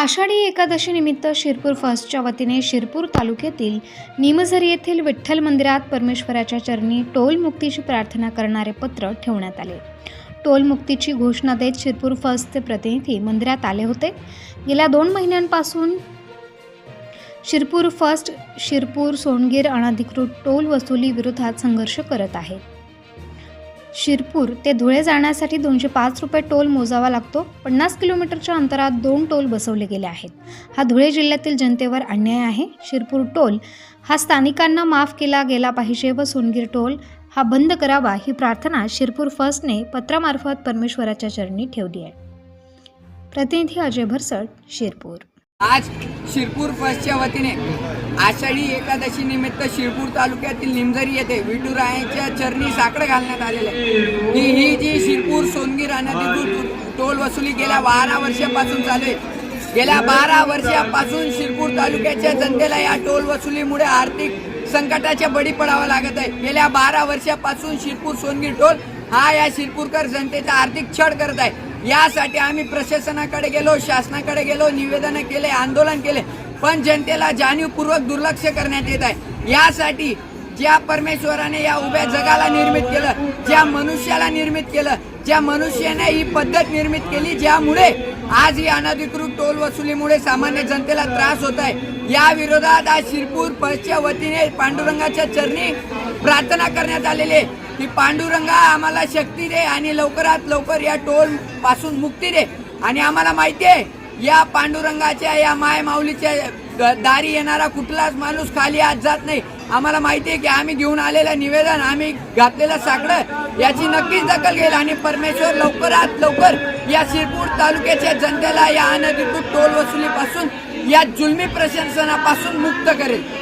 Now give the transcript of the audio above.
आषाढी एकादशीनिमित्त शिरपूर फर्स्टच्या वतीने शिरपूर तालुक्यातील निमझरी येथील विठ्ठल मंदिरात परमेश्वराच्या चरणी टोलमुक्तीची प्रार्थना करणारे पत्र ठेवण्यात आले. टोल मुक्तीची घोषणा देत शिरपूर फर्स्टचे प्रतिनिधी मंदिरात आले होते. गेल्या दोन महिन्यांपासून शिरपूर फर्स्ट शिरपूर सोनगीर अनधिकृत टोल वसुली विरोधात संघर्ष करत आहे. शिरपूर ते धुळे जाण्यासाठी दोनशे पाच रुपये टोल मोजावा लागतो. पन्नास किलोमीटरच्या अंतरात दोन टोल बसवले गेले आहेत. हा धुळे जिल्ह्यातील जनतेवर अन्याय आहे. शिरपूर टोल हा स्थानिकांना माफ केला गेला पाहिजे व सोनगीर टोल हा बंद करावा ही प्रार्थना शिरपूर फर्स्टने पत्रामार्फत परमेश्वराच्या चरणी ठेवली आहे. प्रतिनिधी अजय भरसट शिरपूर. आज शिरपूर फर्स्टच्या वतीने आषाढी एकादशी निमित्त शिरपूर तालुक्यातील निमझरी येथे विठुरायांच्या चरणी साकडं घालण्यात आलेलं आहे. ही ही जी शिरपूर सोनगीर अनधिकृत टोल वसुली गेल्या बारा वर्षापासून चालू आहे. गेल्या बारा वर्षापासून शिरपूर तालुक्याच्या जनतेला या टोल वसुलीमुळे आर्थिक संकटाच्या बळी पडावं लागत आहे. गेल्या बारा वर्षापासून शिरपूर सोनगीर टोल हा या शिरपूरकर जनतेचा आर्थिक छळ करत आहे. यासाठी आम्ही प्रशासनाकडे गेलो शासनाकडे गेलो निवेदन केले आंदोलन केले. पण जनतेला जाणीवपूर्वक दुर्लक्ष करण्यात येत आहे. यासाठी ज्या परमेश्वराने या उभ्या जगाला निर्मित केलं ज्या मनुष्याला निर्मित केलं ज्या मनुष्याने ही पद्धत निर्मित केली ज्यामुळे आज ही अनधिकृत टोल वसुलीमुळे सामान्य जनतेला त्रास होत आहे. या विरोधात आज शिरपूर पक्षच्या वतीने पांडुरंगाच्या चरणी प्रार्थना करण्यात आलेली आहे. की पांडुरंगा आम्हाला शक्ती दे आणि लवकरात लवकर या टोलपासून मुक्ती दे. आणि आम्हाला माहिती आहे या पांडुरंगाच्या या माय माऊलीच्या ग- दारी येणारा कुठलाच माणूस खाली आज जात नाही. आम्हाला माहिती आहे की आम्ही घेऊन आलेलं निवेदन आम्ही घातलेलं साकडं याची नक्कीच दखल घेईल. आणि परमेश्वर लवकरात लवकर या शिरपूर तालुक्याच्या जनतेला या अनधिकृत टोल वसुलीपासून या जुलमी प्रशासनापासून मुक्त करेल.